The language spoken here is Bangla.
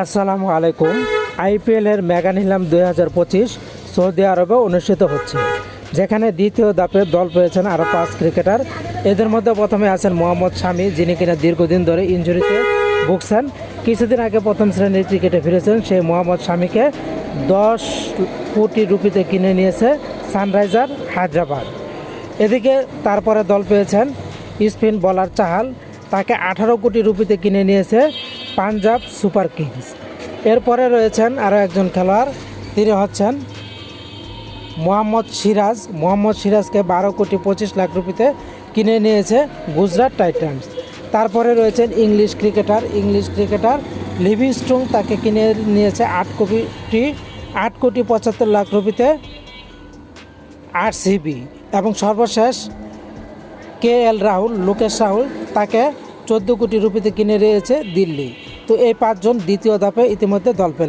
আসসালামু আলাইকুম। আইপিএলের মেগা নিলাম দুই হাজার পঁচিশ সৌদি আরবে অনুষ্ঠিত হচ্ছে, যেখানে দ্বিতীয় দাপে দল পেয়েছেন আরও পাঁচ ক্রিকেটার। এদের মধ্যে প্রথমে আছেন মোহাম্মদ শামি, যিনি কিনা দীর্ঘদিন ধরে ইঞ্জুরিতে ভুগছেন। কিছুদিন আগে প্রথম শ্রেণির ক্রিকেটে ফিরেছেন সেই মোহাম্মদ শামিকে দশ কোটি রুপিতে কিনে নিয়েছে সানরাইজার হায়দ্রাবাদ। এদিকে তারপরে দল পেয়েছেন স্পিন বলার চাহাল, তাকে আঠারো কোটি রুপিতে কিনে নিয়েছে পাঞ্জাব সুপার কিংস। এরপরে রয়েছেন আরও একজন খেলোয়াড়, তিনি হচ্ছেন মোহাম্মদ সিরাজ। মোহাম্মদ সিরাজকে বারো কোটি পঁচিশ লাখ রুপিতে কিনে নিয়েছে গুজরাট টাইটান্স। তারপরে রয়েছেন English cricketer. English cricketer Livingstone তাকে কিনে নিয়েছে আট কোটি আট কোটি পঁচাত্তর লাখ রুপিতে আর সিবি এবং সর্বশেষ কে এল রাহুল, লোকেশ রাহুল তাকে চোদ্দ কোটি রুপিতে কিনে নিয়েছে দিল্লি। তো এই পাঁচজন দ্বিতীয় ধাপে ইতিমধ্যে দল পেল।